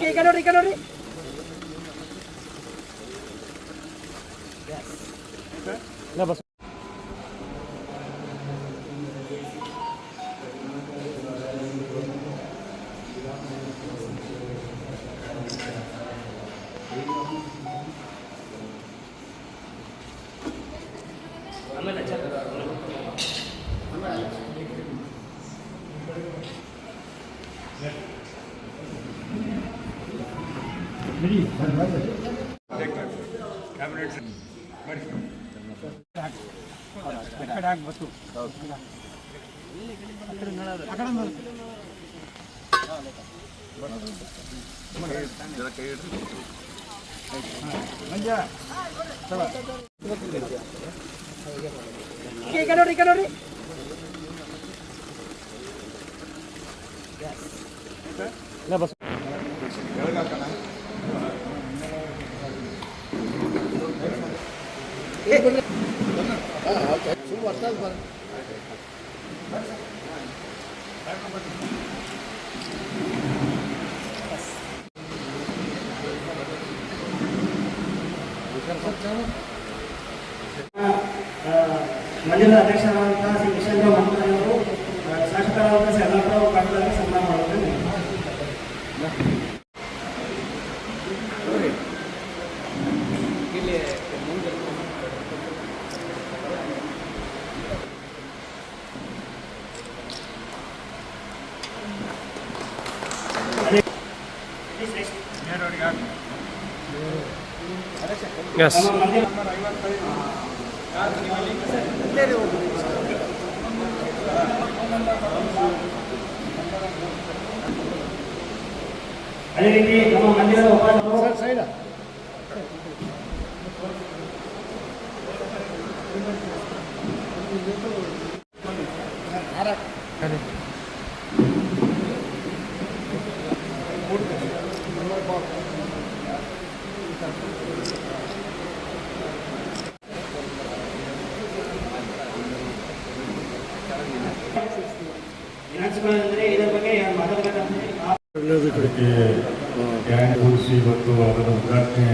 Ricardo, Ricardo, Ricardo. No pasó. ನೋಡ್ರಿ ಈಗ ನೋಡ್ರಿ ಈಗ ನೋಡ್ರಿ ಈಗ ನೋಡ್ರಿ ಮಂದಿರದ ಅಧ್ಯಕ್ಷರಾದಂತಹ ಶ್ರೀ ವಿಶ್ವೇಂದ್ರ ಮಹಂತರವರು ಶಾಸಕರಾದಂತಹ ಶ್ರೀ ಯಲ್ಲಾಪುರ ಪಾಟೀಲ್ ಸನ್ಮಾನ ಎಸ್ ನಮ್ಮ ಮಂದಿರ ಅದೇ ರೀತಿ ನಮ್ಮ ಮಂದಿರದ ಉಪಾಧ್ಯಕ್ಷರು ದಿನಾಂಕಗಳೆಂದರೆ ಇದರ ಬಗ್ಗೆ ಗ್ಯಾಂಗ್ ಕೂಡಿಸಿ ಇವತ್ತು ಅದರ ಉದ್ಘಾಟನೆ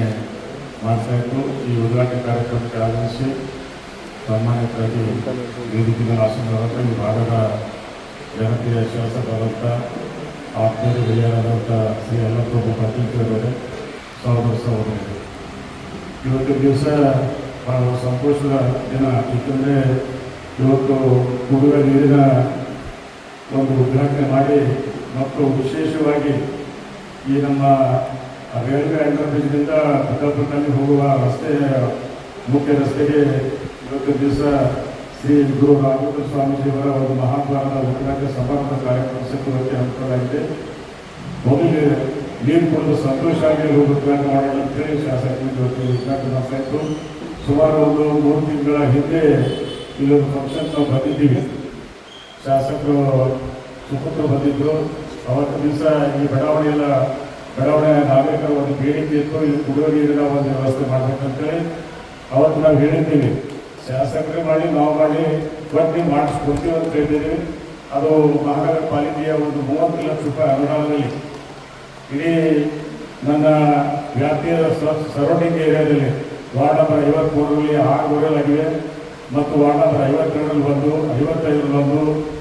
ಮಾಡ್ತಾ ಈ ಉದ್ಘಾಟನೆ ಕಾರ್ಯಕ್ರಮಕ್ಕೆ ಆಗಮಿಸಿ ಸನ್ಮಾನಿತರಾಗಿ ವೇದಿಕೆಯ ಆಸನವಾದ ಈ ಭಾಗದ ಜನಪ್ರಿಯ ಶಾಸಕರಾದಂಥ ಆತ್ಮೀಯ ಹಿರಿಯರಾದಂಥ ಶ್ರೀ ಯಲ್ಲಪ್ರಭು ಪಾಟೀಲ್ ಸಹೋದರ ಸಹೋದರಿಗಳು ಇವತ್ತು ದಿವಸ ಬಹಳ ಸಂತೋಷದ ದಿನ ಏಕೆಂದರೆ ಇವತ್ತು ಕುಡಿಯುವ ನೀರಿನ ಒಂದು ಉದ್ಘಾಟನೆ ಮಾಡಿ ಮತ್ತು ವಿಶೇಷವಾಗಿ ಈ ನಮ್ಮ ರೈಲ್ವೆ ಅಂಡರ್ಬ್ರಿಡ್ಜ್ನಿಂದ ಭದ್ರಾಪುರದಲ್ಲಿ ಹೋಗುವ ರಸ್ತೆ ಮುಖ್ಯ ರಸ್ತೆಗೆ ಇವತ್ತು ದಿವಸ ಶ್ರೀ ಗುರು ರಾಘವೇಂದ್ರ ಸ್ವಾಮೀಜಿಯವರ ಒಂದು ಮಹಾದ್ವಾರದ ಉದ್ಘಾಟನೆ ಸಮಾರಂಭ ಕಾರ್ಯಕ್ರಮ ಸಕ್ಕುವಕ್ಕೆ ಹಮ್ಮಿಕೊಳ್ಳಲಾಗಿದೆ ಮೊದಲಿಗೆ ನೀರು ಕೊಡೋದು ಸಂತೋಷ ಆಗಿ ಉದ್ಘಾಟನೆ ಶಾಸಕರು ಶಾಸಕರಿಗೆ ಇವತ್ತು ಉದ್ಘಾಟನೆ ಮಾಡ್ತಾ ಇತ್ತು ಸುಮಾರು ಒಂದು ಮೂರು ತಿಂಗಳ ಹಿಂದೆ ಇಲ್ಲೊಂದು ಫಂಕ್ಷನ್ ನಾವು ಬಂದಿದ್ದೀವಿ. ಶಾಸಕರು ಸುಪುತ್ರ ಬಂದಿದ್ದರು ಅವತ್ತು ದಿವಸ ಈ ಬಡಾವಣೆಯೆಲ್ಲ ಬಡಾವಣೆ ನಾಗರಿಕರ ಒಂದು ಬೇಡಿಕೆ ಇತ್ತು. ಇಲ್ಲಿ ಕುಡಿಯೋ ನೀರಿನ ಒಂದು ವ್ಯವಸ್ಥೆ ಮಾಡಬೇಕಂತೇಳಿ ಅವತ್ತು ನಾವು ಹೇಳಿದ್ದೀವಿ. ಶಾಸಕರೇ ಮಾಡಿ, ನಾವು ಮಾಡಿ ಬಟ್ ನೀವು ಮಾಡಿಸ್ಕೊಡ್ತೀವಿ ಅಂತ ಹೇಳಿದ್ದೀವಿ. ಅದು ಮಹಾನಗರ ಪಾಲಿಕೆಯ ಒಂದು ಮೂವತ್ತು ಲಕ್ಷ ರೂಪಾಯಿ ಅನುದಾನದಲ್ಲಿ ಇಡೀ ನನ್ನ ವ್ಯಾಪ್ತಿಯ ಸರೌಂಡಿಂಗ್ ಏರಿಯಾದಲ್ಲಿ ವಾರ್ಡ್ ನಂಬರ್ ಐವತ್ಮೂರರಲ್ಲಿ ಆರು ಬೋರ್ವೆಲ್ ಮತ್ತು ವಾರ್ಡ್ ನಂಬರ್ ಐವತ್ತೆರಡರಲ್ಲಿ ಒಂದು, ಐವತ್ತೈದರಲ್ಲಿ ಒಂದು,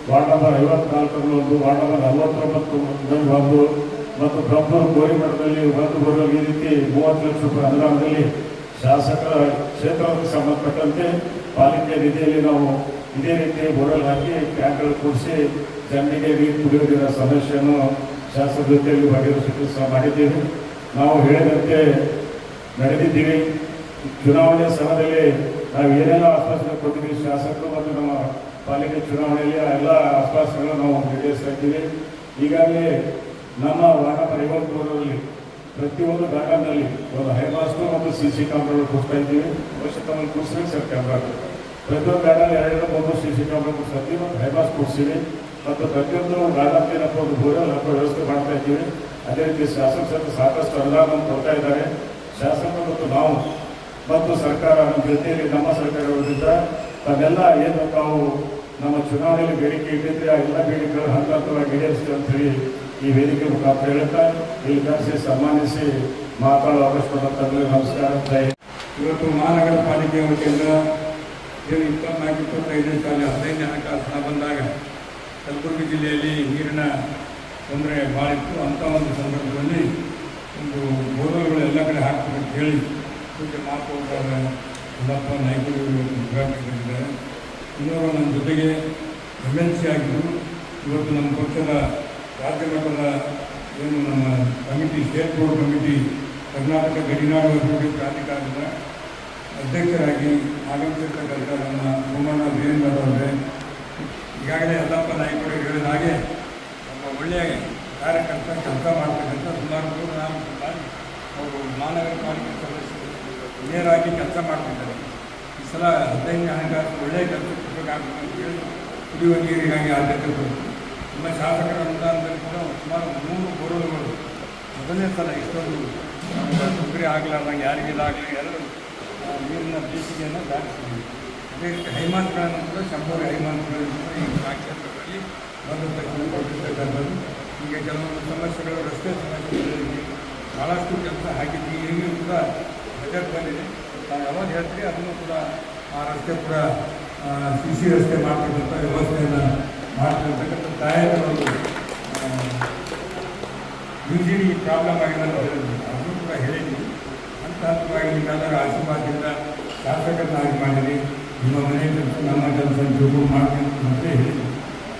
ವಾರ್ಡ್ ನಂಬರ್ ಐವತ್ನಾಲ್ಕರಲ್ಲಿ ಒಂದು, ವಾರ್ಡ್ ನಂಬರ್ ನಲವತ್ತೊಂಬತ್ತು ಒಂದು ಮತ್ತು ಬ್ರಹ್ಮೂರು ಗೋರಿಮಠದಲ್ಲಿ ಒಂದು ಬರಲು ಈ ರೀತಿ ಮೂವತ್ತು ಲಕ್ಷ ರೂಪಾಯಿ ಅನುದಾನದಲ್ಲಿ ಶಾಸಕರ ಕ್ಷೇತ್ರಕ್ಕೆ ಸಂಬಂಧಪಟ್ಟಂತೆ ಪಾಲಿಕೆ ನಿಧಿಯಲ್ಲಿ ನಾವು ಇದೇ ರೀತಿ ಬೋರ್ವೆಲ್ ಹಾಕಿ ಟ್ಯಾಂಕ್ಗಳು ಕೂಡಿಸಿ ಜನರಿಗೆ ನೀರು ಕುಡಿಯೋ ಸಮಸ್ಯೆಯನ್ನು ಶಾಸಕರ ಜೊತೆಯಲ್ಲಿ ಭಾಗವಹಿಸಿದ್ದು ಸಹ ಮಾಡಿದ್ದೀವಿ. ನಾವು ಹೇಳಿದಂತೆ ನಡೆದಿದ್ದೀವಿ. ಚುನಾವಣೆ ಸಮಯದಲ್ಲಿ ನಾವು ಏನೆಲ್ಲ ಆಶ್ವಾಸನೆ ಕೊಟ್ಟಿದ್ದೀವಿ ಶಾಸಕರು ಮತ್ತು ನಮ್ಮ ಪಾಲಿಕೆ ಚುನಾವಣೆಯಲ್ಲಿ ಆ ಎಲ್ಲ ಆಶ್ವಾಸನೆಗಳನ್ನು ನಾವು ಈಡೇರಿಸ್ತಾ ಇದ್ದೀವಿ. ಈಗಾಗಲೇ ನಮ್ಮ ವಾಹನ ಐವತ್ಮೂರರಲ್ಲಿ ಪ್ರತಿಯೊಂದು ಗಾರ್ಡನ್ನಲ್ಲಿ ಒಂದು ಹೈಮಾಸ್ಟು ಮತ್ತು ಸಿ ಸಿ ಕ್ಯಾಮ್ರಾಗಳು ಕೊಡ್ತಾ ಇದ್ದೀವಿ. ತಮ್ಮಲ್ಲಿ ಕೂರಿಸ್ಬೇಕು ಸರ್ ಕ್ಯಾಮ್ರಾ ಪ್ರತಿಯೊಂದು ಗಾರ್ಡನ್ ಎರಡು ಮೂರು ಸಿ ಸಿ ಕ್ಯಾಮ್ರಾ ಕೊಡ್ತೀವಿ ಮತ್ತು ಹೈಮಾಸ್ಟ್ ಕೊಡ್ತೀವಿ ಮತ್ತು ಪ್ರತಿಯೊಂದು ಏನಪ್ಪ ಒಂದು ಬೋರ್ವೆಲ್ ಹಾಕೋ ವ್ಯವಸ್ಥೆ ಮಾಡ್ತಾ ಇದ್ದೀವಿ. ಅದೇ ರೀತಿ ಶಾಸಕ ಸಾಕಷ್ಟು ಅನುದಾನವನ್ನು ಕೊಡ್ತಾ ಇದ್ದಾರೆ. ಶಾಸಕರು ಮತ್ತು ನಾವು ಮತ್ತು ಸರ್ಕಾರ ನಮ್ಮ ಜೊತೆಯಲ್ಲಿ ನಮ್ಮ ಸರ್ಕಾರಗಳಿಂದ ತಾವೆಲ್ಲ ಏನು ತಾವು ನಮ್ಮ ಚುನಾವಣೆಯಲ್ಲಿ ಬೇಡಿಕೆ ಇಟ್ಟಿದ್ರೆ ಆ ಎಲ್ಲ ಬೇಡಿಕೆಗಳು ಹಂತ ಹಂತವಾಗಿ ಈಡೇರಿಸ್ತೀವಿ ಅಂತ ಹೇಳಿ ಈ ವೇದಿಕೆ ಮುಖಾಂತರ ಹೇಳುತ್ತಾ ಇಲ್ಲಿ ಕರೆಸಿ, ಸನ್ಮಾನಿಸಿ, ಮಾತಾಡೋ ಅವಕಾಶ ಕೊಡುತ್ತೆ ನಮಸ್ಕಾರ. ಇವತ್ತು ಮಹಾನಗರ ಪಾಲಿಕೆ ವತಿಯಿಂದ ಇಪ್ಪತ್ನಾಲ್ಕು ಇಪ್ಪತ್ತೈದನೇ ಸಾಲ ಹದಿನೈದು ಹಣಕಾಸು ಕಾಲ ಬಂದಾಗ ಕಲಬುರಗಿ ಜಿಲ್ಲೆಯಲ್ಲಿ ನೀರಿನ ತೊಂದರೆ ಭಾಳ ಇತ್ತು. ಅಂಥ ಒಂದು ಸಂದರ್ಭದಲ್ಲಿ ಒಂದು ಬೋರ್ವೆಲ್ಗಳು ಎಲ್ಲ ಕಡೆ ಹಾಕ್ಬೇಕಂತ ಹೇಳಿ ಪೂಜೆ ಮಾಡ್ಕೊಂಡಾಗ ಎಲ್ಲಪ್ಪ ನಾಯ್ಕರು ಉದ್ಘಾಟನೆ ಇನ್ನೊಬ್ಬರು ನನ್ನ ಜೊತೆಗೆ ಎಂ ಎಲ್ ಸಿ ಆಗಿದ್ದರು ಇವತ್ತು ನಮ್ಮ ಪಕ್ಷದ ರಾಜ್ಯ ಮಟ್ಟದ ಏನು ನಮ್ಮ committee, state board committee, Karnataka ಗಡಿನಾಡು ಅಭಿವೃದ್ಧಿ ಪ್ರಾಧಿಕಾರದ ಅಧ್ಯಕ್ಷರಾಗಿ ಆಗಮಿಸಿರ್ತಕ್ಕಂಥ ನಮ್ಮ ಸೋಮಣ್ಣ ವೀರೇಂದ್ರ ಅವರೇ ಈಗಾಗಲೇ ಯಲ್ಲಪ್ಪ ನಾಯಕರು ಹೇಳಿದ ಹಾಗೆ ನಮ್ಮ ಒಳ್ಳೆಯ ಕಾರ್ಯಕರ್ತ ಕೆಲಸ ಮಾಡ್ತಕ್ಕಂಥ ಸುಮಾರು ಮೂರು ನಾಲ್ಕು ಬಾರಿ ಅವರು ಮಹಾನಗರ ಪಾಲಿಕೆ ಸದಸ್ಯರು ನೇರಾಗಿ ಕೆಲಸ ಮಾಡ್ತಿದ್ದಾರೆ. ಈ ಸಲ ಹದಿನೈದನೇ ಹಣಕಾಸು ಒಳ್ಳೆಯ ಕೆಲಸ ಅಂತ ಹೇಳಿ ಕುಡಿಯುವ ನೀರಿಗಾಗಿ ಆದ್ಯತೆ ಕೊಟ್ಟು ನಮ್ಮ ಶಾಸಕರ ಅನುದಾನದಲ್ಲಿ ಕೂಡ ಸುಮಾರು ಮೂರು ಬೋರ್ವೆಲ್ಗಳು ಮೊದಲನೇ ಸಲ ಇಷ್ಟೊಂದು ತೊಂದರೆ ಆಗಲಾರ್ದಂಗೆ ಯಾರಿಗಿದಾಗಲಿ ಎಲ್ಲರೂ ನೀರಿನ ಬೇಸಿಗೆಯನ್ನು ದಾಟಿಸಿದ್ದೀವಿ. ಹೈಮಾನ್ಗಳನ್ನು ಕೂಡ ಸಂಪೂರ್ಣ ಹೈಮಾನ್ಗಳನ್ನು ಈ ಕ್ಷೇತ್ರದಲ್ಲಿ ಬಂದಿರ್ತಕ್ಕಂಥದ್ದು ಈಗ ಕೆಲವೊಂದು ಸಮಸ್ಯೆಗಳು, ರಸ್ತೆ ಸಮಸ್ಯೆಗಳಲ್ಲಿ ಭಾಳಷ್ಟು ಕೆಲಸ ಹಾಕಿದ್ದೀವಿ ಈಗಲೂ ಕೂಡ ಬಜೆಟ್ ಬಂದಿದೆ. ನಾವು ಯಾವಾಗ ಹೇಳ್ತೀವಿ, ಅದನ್ನು ಕೂಡ ಆ ರಸ್ತೆ ಕೂಡ ಸಿ ಸಿ ರಸ್ತೆ ಮಾಡ್ತಕ್ಕಂಥ ವ್ಯವಸ್ಥೆಯನ್ನು ಮಾಡ್ತಿರ್ತಕ್ಕಂಥ ತಾಯಕರೊಂದು ಯುಜಿ ಪ್ರಾಬ್ಲಮ್ ಆಗಿದೆ ಅಂತ ಹೇಳಿದ್ವಿ ಅದನ್ನು ಕೂಡ ಹೇಳಿದ್ವಿ. ಹಂತ ಹಂತವಾಗಿ ನಿಮ್ಮೆಲ್ಲರ ಆಶೀರ್ವಾದದಿಂದ ಶಾಸಕರನ್ನಾಗಿ ಮಾಡಿರಿ. ನಿಮ್ಮ ಮನೆ ಕೆಲಸ, ನಮ್ಮ ಕೆಲಸ ಜೋಗು ಮಾಡ್ತೀನಿ ಅಂತ ಹೇಳಿ,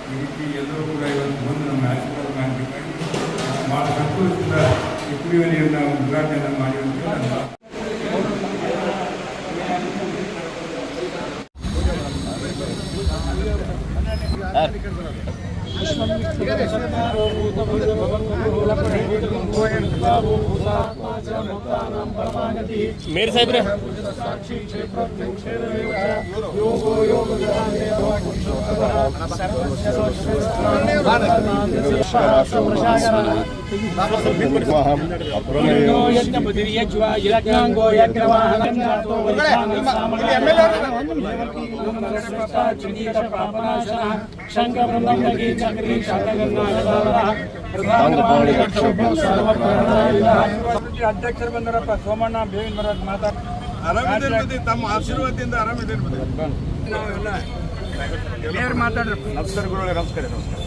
ಈ ರೀತಿ ಎಲ್ಲರೂ ಕೂಡ ಇವತ್ತು ಬಂದು ನಮ್ಮ ಆಶೀರ್ವಾದ ಮಾಡಬೇಕಾಗಿ ಭಾಳ ಸಂತೋಷದಿಂದ ಈ ಕುಡಿಯುವ ನೀರನ್ನ ಉದ್ಘಾಟನೆ ಮಾಡಿ ಅಂತ ಹೇಳಿ ನಾನು ಮೇರ್ ಸಾಹೇಬ್ರೆ ಅಧ್ಯಕ್ಷರು ಬಂದರಪ್ಪ ಸೋಮಣ್ಣ ಬೇವಿನ ಬರೋದು ಮಾತಾಡ ತಮ್ಮ ಆಶೀರ್ವಾದದಿಂದ ಆರಾಮಿದ್ದೇನೆ ನಾವೆಲ್ಲ ಮಾತಾಡ್ರಿ. ಮಾತಾಡ್ರಪ್ಪ ನಮಸ್ಕಾರ ಗುರುಗಳೇ ನಮಸ್ಕಾರ ನಮಸ್ಕಾರ.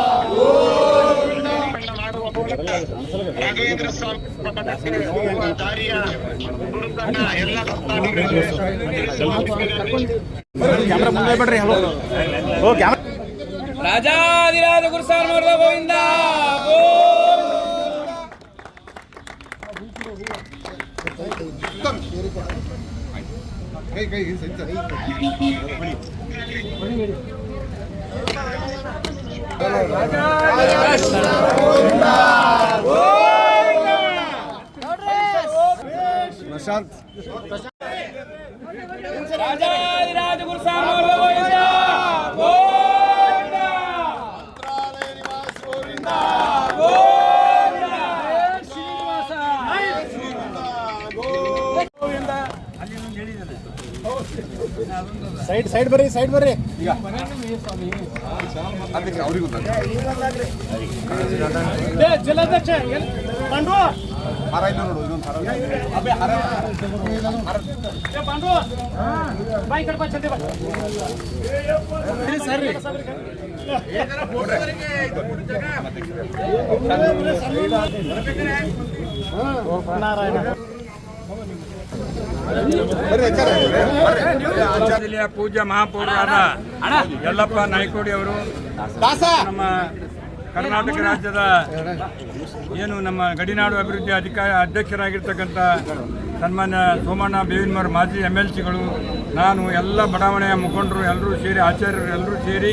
ರಾಘವೇಂದ್ರ ಸ್ವಾಮಿ ದಾರಿಯ ಎಲ್ಲ ರಾಜಾದಿರಾಜ ಗುರುಸಾರ್ಮೌರ್ಧ ಗೋವಿಂದ ಕೈ ಕೈ ಗೋವಿಂದ. ಗೋವಿಂದ ಸೈಡ್ ಸೈಡ್ ಬರ್ರಿ ಸೈಡ್ ಬರ್ರಿ ಜಲಾಧ್ಯಕ್ಷ ಹಾರ ಇಲ್ಲ ನೋಡು ಇನ್ನೊಂದು ಬಾ. ಜಿಲ್ಲೆಯ ಪೂಜ್ಯ ಮಹಾಪೌರರಾದ ಯಲ್ಲಪ್ಪ ನಾಯ್ಕೋಡಿ ಅವರು ನಮ್ಮ ಕರ್ನಾಟಕ ರಾಜ್ಯದ ಏನು ನಮ್ಮ ಗಡಿನಾಡು ಅಭಿವೃದ್ಧಿ ಅಧಿಕಾರಿ ಅಧ್ಯಕ್ಷರಾಗಿರ್ತಕ್ಕಂಥ ಸನ್ಮಾನ್ಯ ಸೋಮಣ್ಣ ಬೇವಿನಮರ ಮಾಜಿ ಎಂ ಎಲ್ ಸಿಗಳು, ನಾನು ಎಲ್ಲ ಬಡಾವಣೆಯ ಮುಖಂಡರು, ಎಲ್ಲರೂ ಸೇರಿ ಆಚಾರ್ಯರು, ಎಲ್ಲರೂ ಸೇರಿ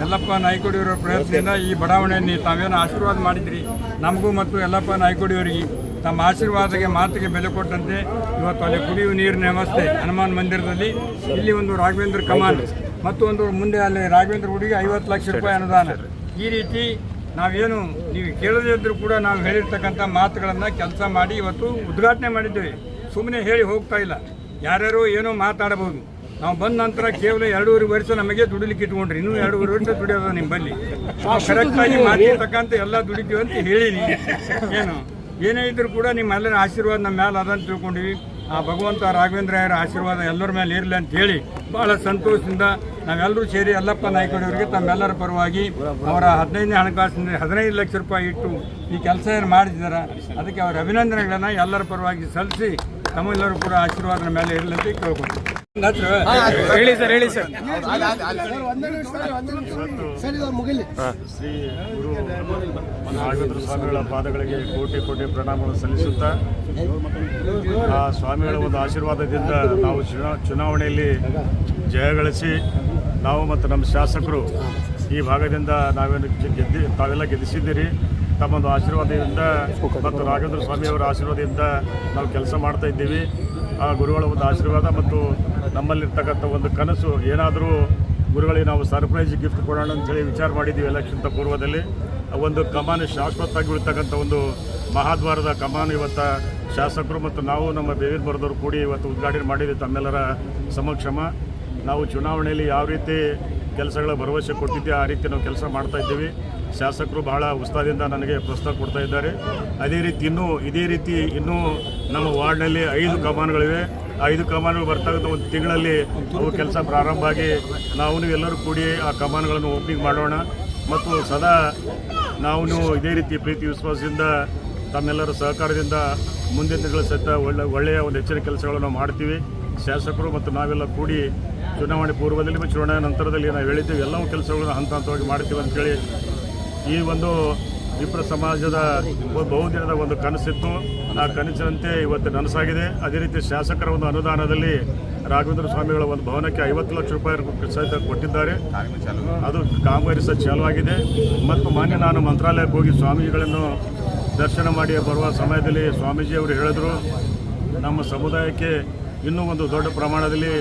ಯಲ್ಲಪ್ಪ ನಾಯ್ಕೋಡಿಯವರ ಪ್ರಯತ್ನದಿಂದ ಈ ಬಡಾವಣೆಯನ್ನು ತಾವೇನು ಆಶೀರ್ವಾದ ಮಾಡಿದ್ರಿ. ನಮಗೂ ಮತ್ತು ಯಲ್ಲಪ್ಪ ನಾಯ್ಕೋಡಿಯವರಿಗೆ ತಮ್ಮ ಆಶೀರ್ವಾದಕ್ಕೆ ಮಾತಿಗೆ ಬೆಲೆ ಕೊಟ್ಟಂತೆ ಇವತ್ತು ಅಲ್ಲಿ ಕುಡಿಯುವ ನೀರಿನ ವ್ಯವಸ್ಥೆ ಹನುಮಾನ್ ಮಂದಿರದಲ್ಲಿ. ಇಲ್ಲಿ ಒಂದು ರಾಘವೇಂದ್ರ ಕಮಾನ್ ಮತ್ತು ಒಂದು ಮುಂದೆ ಅಲ್ಲಿ ರಾಘವೇಂದ್ರ ಗುಡಿಗೆ ಐವತ್ತು ಲಕ್ಷ ರೂಪಾಯಿ ಅನುದಾನ. ಈ ರೀತಿ ನಾವೇನು ನೀವು ಕೇಳದೇ ಇದ್ರು ಕೂಡ ನಾವು ಹೇಳಿರ್ತಕ್ಕಂಥ ಮಾತುಗಳನ್ನು ಕೆಲಸ ಮಾಡಿ ಇವತ್ತು ಉದ್ಘಾಟನೆ ಮಾಡಿದ್ದೇವೆ. ಸುಮ್ಮನೆ ಹೇಳಿ ಹೋಗ್ತಾ ಇಲ್ಲ. ಯಾರ್ಯಾರೋ ಏನೋ ಮಾತಾಡಬಹುದು. ನಾವು ಬಂದ ನಂತರ ಕೇವಲ ಎರಡೂವರೆ ವರ್ಷ ನಮಗೆ ದುಡಿಲಿಕ್ಕೆ ಇಟ್ಕೊಂಡ್ರಿ. ಇನ್ನೂ ಎರಡೂವರೆ ವರ್ಷ ದುಡಿಯೋದು ನಿಮ್ಮಲ್ಲಿ. ಕರೆಕ್ಟಾಗಿ ಮಾತಿರ್ತಕ್ಕಂಥ ಎಲ್ಲ ದುಡಿತೀವಿ ಅಂತ ಹೇಳಿನಿ ಏನು? ಏನೇ ಇದ್ರೂ ಕೂಡ ನಿಮ್ಮೆಲ್ಲರ ಆಶೀರ್ವಾದ ನಮ್ಮ ಮೇಲೆ ಅದಂತ ತಿಳ್ಕೊಂಡ್ವಿ. ಆ ಭಗವಂತ ರಾಘವೇಂದ್ರಯ್ಯರ ಆಶೀರ್ವಾದ ಎಲ್ಲರ ಮೇಲೆ ಇರಲಿ ಅಂತ ಹೇಳಿ ಭಾಳ ಸಂತೋಷದಿಂದ ನಾವೆಲ್ಲರೂ ಸೇರಿ ಯಲ್ಲಪ್ಪ ನಾಯ್ಕಡಿಯವರಿಗೆ ತಮ್ಮೆಲ್ಲರ ಪರವಾಗಿ ಅವರ ಹದಿನೈದನೇ ಹಣಕಾಸಿನ ಹದಿನೈದು ಲಕ್ಷ ರೂಪಾಯಿ ಇಟ್ಟು ಈ ಕೆಲಸ ಏನು ಮಾಡಿದ್ದಾರೆ? ಅದಕ್ಕೆ ಅವರ ಅಭಿನಂದನೆಗಳನ್ನು ಎಲ್ಲರ ಪರವಾಗಿ ಸಲ್ಲಿಸಿ ತಮ್ಮೆಲ್ಲರೂ ಕೂಡ ಆಶೀರ್ವಾದ ಮೇಲೆ ಇರಲಿ ಅಂತ ಕೇಳ್ಕೊಳ್ತೀವಿ ಹೇಳಿ ಸರ್ ಹೇಳಿ ಸರ್. ಶ್ರೀ ಗುರು ರಾಘವೇಂದ್ರ ಸ್ವಾಮಿಗಳ ಪಾದಗಳಿಗೆ ಕೋಟಿ ಕೋಟಿ ಪ್ರಣಾಮಗಳನ್ನು ಸಲ್ಲಿಸುತ್ತಾ ಆ ಸ್ವಾಮಿಗಳ ಒಂದು ಆಶೀರ್ವಾದದಿಂದ ನಾವು ಚುನಾ ಚುನಾವಣೆಯಲ್ಲಿ ಜಯಗಳಿಸಿ ನಾವು ಮತ್ತು ನಮ್ಮ ಶಾಸಕರು ಈ ಭಾಗದಿಂದ ನಾವೇನು ಗೆದ್ದು ತಾವೆಲ್ಲ ಗೆದ್ದಿಸಿದ್ದೀರಿ ತಮ್ಮೊಂದು ಆಶೀರ್ವಾದದಿಂದ ಮತ್ತು ರಾಘವೇಂದ್ರ ಸ್ವಾಮಿಯವರ ಆಶೀರ್ವಾದದಿಂದ ನಾವು ಕೆಲಸ ಮಾಡ್ತಾ ಇದ್ದೀವಿ. ಆ ಗುರುಗಳ ಒಂದು ಆಶೀರ್ವಾದ ಮತ್ತು ನಮ್ಮಲ್ಲಿರ್ತಕ್ಕಂಥ ಒಂದು ಕನಸು. ಏನಾದರೂ ಗುರುಗಳಿಗೆ ನಾವು ಸರ್ಪ್ರೈಸ್ ಗಿಫ್ಟ್ ಕೊಡೋಣ ಅಂತೇಳಿ ವಿಚಾರ ಮಾಡಿದ್ದೀವಿ ಎಲೆಕ್ಷನ್ ಪೂರ್ವದಲ್ಲಿ. ಒಂದು ಕಮಾನು ಶಾಶ್ವತವಾಗಿ ಉಳಿತಕ್ಕಂಥ ಒಂದು ಮಹಾದ್ವಾರದ ಕಮಾನು ಇವತ್ತು ಶಾಸಕರು ಮತ್ತು ನಾವು ನಮ್ಮ ಬೇವಿನ ಬರದವರು ಕೂಡಿ ಇವತ್ತು ಉದ್ಘಾಟನೆ ಮಾಡಿದ್ದೀವಿ ತಮ್ಮೆಲ್ಲರ ಸಮಕ್ಷಮ. ನಾವು ಚುನಾವಣೆಯಲ್ಲಿ ಯಾವ ರೀತಿ ಕೆಲಸಗಳ ಭರವಸೆ ಕೊಟ್ಟಿದ್ದೆ ಆ ರೀತಿ ನಾವು ಕೆಲಸ ಮಾಡ್ತಾ ಇದ್ದೀವಿ. ಶಾಸಕರು ಬಹಳ ಉತ್ಸಾಹದಿಂದ ನನಗೆ ಪ್ರೋತ್ಸಾಹ ಕೊಡ್ತಾ ಇದ್ದಾರೆ. ಅದೇ ರೀತಿ ಇನ್ನೂ, ಇದೇ ರೀತಿ ಇನ್ನೂ ನಮ್ಮ ವಾರ್ಡ್ನಲ್ಲಿ ಐದು ಕಮಾನುಗಳಿವೆ. ಐದು ಕಮಾನುಗಳು ಬರ್ತಕ್ಕಂಥ ಒಂದು ತಿಂಗಳಲ್ಲಿ ಅವು ಕೆಲಸ ಪ್ರಾರಂಭ ಆಗಿ ನಾವು ಎಲ್ಲರೂ ಕೂಡಿ ಆ ಕಮಾನುಗಳನ್ನು ಓಪನಿಂಗ್ ಮಾಡೋಣ. ಮತ್ತು ಸದಾ ನಾವು ಇದೇ ರೀತಿ ಪ್ರೀತಿ ವಿಶ್ವಾಸದಿಂದ ತಮ್ಮೆಲ್ಲರ ಸಹಕಾರದಿಂದ ಮುಂದಿನ ದಿನಗಳ ಸಹಿತ ಒಳ್ಳೆ, ಒಳ್ಳೆಯ ಒಂದು ಹೆಚ್ಚಿನ ಕೆಲಸಗಳನ್ನು ಮಾಡ್ತೀವಿ. ಶಾಸಕರು ಮತ್ತು ನಾವೆಲ್ಲ ಕೂಡಿ ಚುನಾವಣೆ ಪೂರ್ವದಲ್ಲಿ ಮತ್ತು ಚುನಾವಣೆ ನಂತರದಲ್ಲಿ ನಾವು ಹೇಳಿದ್ದೀವಿ, ಎಲ್ಲವೂ ಕೆಲಸಗಳನ್ನು ಹಂತ ಹಂತವಾಗಿ ಮಾಡ್ತೀವಿ ಅಂತೇಳಿ ಈ ಒಂದು ವಿಪ್ರ ಸಮಾಜದ ಬಹುದಿನದ ಒಂದು ಕನಸಿತ್ತು. ಆ ಕನಸಿನಂತೆ ಇವತ್ತು ನನಸಾಗಿದೆ. ಅದೇ ರೀತಿ ಶಾಸಕರ ಒಂದು ಅನುದಾನದಲ್ಲಿ ರಾಘವೇಂದ್ರ ಸ್ವಾಮಿಗಳ ಒಂದು ಭವನಕ್ಕೆ ಐವತ್ತು ಲಕ್ಷ ರೂಪಾಯಿ ಸಹಿತ ಕೊಟ್ಟಿದ್ದಾರೆ. ಅದು ಕಾಮಗಾರಿ ಸಹ ಚಾಲು ಮತ್ತು ಮಾನ್ಯ ನಾನು ಮಂತ್ರಾಲಯಕ್ಕೆ ಹೋಗಿ ಸ್ವಾಮೀಜಿಗಳನ್ನು ದರ್ಶನ ಮಾಡಿ ಬರುವ ಸಮಯದಲ್ಲಿ ಸ್ವಾಮೀಜಿಯವರು ಹೇಳಿದರು, ನಮ್ಮ ಸಮುದಾಯಕ್ಕೆ ಇನ್ನೂ ಒಂದು ದೊಡ್ಡ ಪ್ರಮಾಣದಲ್ಲಿ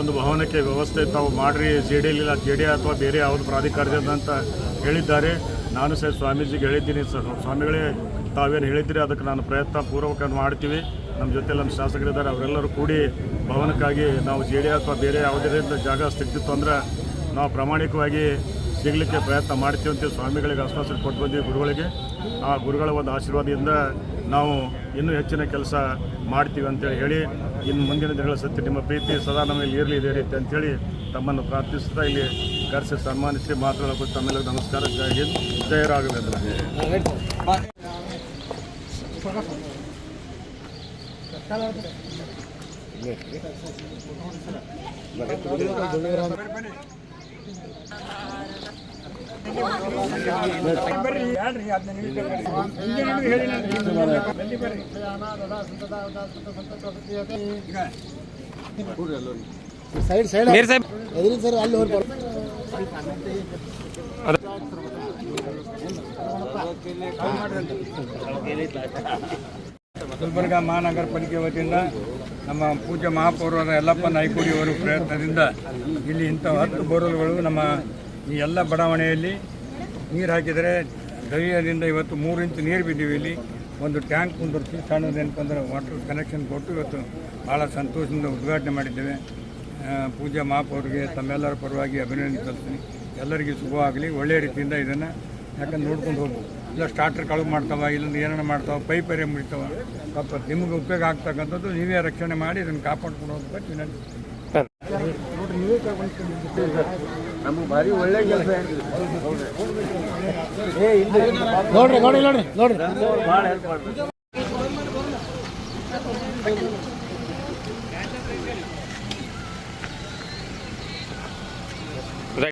ಒಂದು ಭವನಕ್ಕೆ ವ್ಯವಸ್ಥೆ ತಾವು ಮಾಡಿರಿ ಜೆ ಡಿ ಇಲ್ಲ ಜೆ ಡಿ ಅಥವಾ ಬೇರೆ ಯಾವುದು ಪ್ರಾಧಿಕಾರದಿಂದ ಅಂತ ಹೇಳಿದ್ದಾರೆ. ನಾನು ಸಹ ಸ್ವಾಮೀಜಿಗೆ ಹೇಳಿದ್ದೀನಿ. ಸರ್ ಸ್ವಾಮಿಗಳೇ ತಾವೇನು ಹೇಳಿದ್ದೀರಿ, ಅದಕ್ಕೆ ನಾನು ಪ್ರಯತ್ನ ಪೂರ್ವಕ ಮಾಡ್ತೀವಿ. ನಮ್ಮ ಜೊತೆ ನಮ್ಮ ಶಾಸಕರಿದ್ದಾರೆ, ಅವರೆಲ್ಲರೂ ಕೂಡಿ ಭವನಕ್ಕಾಗಿ ನಾವು ಜೆ ಡಿ ಅಥವಾ ಬೇರೆ ಯಾವುದೇ ಜಾಗ ಸಿಗ್ತಿತ್ತು ಅಂದ್ರೆ ನಾವು ಪ್ರಾಮಾಣಿಕವಾಗಿ ಸಿಗಲಿಕ್ಕೆ ಪ್ರಯತ್ನ ಮಾಡ್ತೀವಿ ಅಂತ ಸ್ವಾಮಿಗಳಿಗೆ ಆಶ್ವಾಸನೆ ಕೊಟ್ಟು ಬಂದೀವಿ ಗುರುಗಳಿಗೆ. ಆ ಗುರುಗಳ ಒಂದು ಆಶೀರ್ವಾದದಿಂದ ನಾವು ಇನ್ನೂ ಹೆಚ್ಚಿನ ಕೆಲಸ ಮಾಡ್ತೀವಿ ಅಂತೇಳಿ ಹೇಳಿ ಇನ್ನು ಮುಂದಿನ ದಿನಗಳ ಸತ್ಯ ನಿಮ್ಮ ಪ್ರೀತಿ ಸದಾ ನಮ್ಮಲ್ಲಿ ಇರಲಿ, ಇದೇ ರೀತಿ ಅಂತೇಳಿ ತಮ್ಮನ್ನು ಪ್ರಾರ್ಥಿಸ್ತಾ ಇಲ್ಲಿ ಕರೆಸಿ ಸನ್ಮಾನಿಸಿ ಮಾತಾಡಬೇಕು ತಮ್ಮೆಲ್ಲ ನಮಸ್ಕಾರ. ಜೈ ಹಿಂದ್ ಸಾಹೇಬ್ ಗುಲ್ಬರ್ಗ ಮಹಾನಗರ ಪಾಲಿಕೆ ವತಿಯಿಂದ ನಮ್ಮ ಪೂಜ್ಯ ಮಹಾಪೌರ ಯಲ್ಲಪ್ಪ ನಾಯ್ಕುಡಿಯವರ ಪ್ರಯತ್ನದಿಂದ ಇಲ್ಲಿ ಇಂಥ ಹತ್ತು ಬೋರ್ವೆಲ್ಗಳು ನಮ್ಮ ಈ ಎಲ್ಲ ಬಡಾವಣೆಯಲ್ಲಿ ನೀರು ಹಾಕಿದರೆ ದರಿಯದಿಂದ ಇವತ್ತು ಮೂರು ಇಂಚು ನೀರು ಬಿದ್ದೀವಿ ಇಲ್ಲಿ. ಒಂದು ಟ್ಯಾಂಕ್ ಕುಂದಿರ್ಸಿ ಸಣ್ಣದೇನಪ್ಪ ಅಂದ್ರೆ ವಾಟರ್ ಕನೆಕ್ಷನ್ ಕೊಟ್ಟು ಇವತ್ತು ಭಾಳ ಸಂತೋಷದಿಂದ ಉದ್ಘಾಟನೆ ಮಾಡಿದ್ದೇವೆ. ಪೂಜಾ ಮಹಾಪೌರಿಗೆ ತಮ್ಮೆಲ್ಲರ ಪರವಾಗಿ ಅಭಿನಂದನೆ ಸಲ್ಲಿಸ್ತೀನಿ. ಎಲ್ಲರಿಗೂ ಶುಭವಾಗಲಿ ಒಳ್ಳೆಯ ರೀತಿಯಿಂದ ಇದನ್ನು ಯಾಕಂದ್ರೆ ನೋಡ್ಕೊಂಡು ಹೋಗ್ಬೋದು ಇಲ್ಲ ಸ್ಟಾರ್ಟರ್ ಕಳು ಮಾಡ್ತಾವ, ಇಲ್ಲೊಂದು ಏನಾರ ಮಾಡ್ತಾವೆ ಪೈಪ್ ಏರಿಯ ಮುಡಿತಾವ ಪಾಪ ನಿಮ್ಗೆ ಉಪಯೋಗ ಆಗ್ತಕ್ಕಂಥದ್ದು ನೀವೇ ರಕ್ಷಣೆ ಮಾಡಿ ಇದನ್ನು ಕಾಪಾಡ್ಕೊಂಡು ಹೋಗ್ಬೇಕು ವಿನಂತಿ ನೋಡ್ರಿ ನೋಡಿ ನೋಡ್ರಿ. ನೋಡ್ರಿ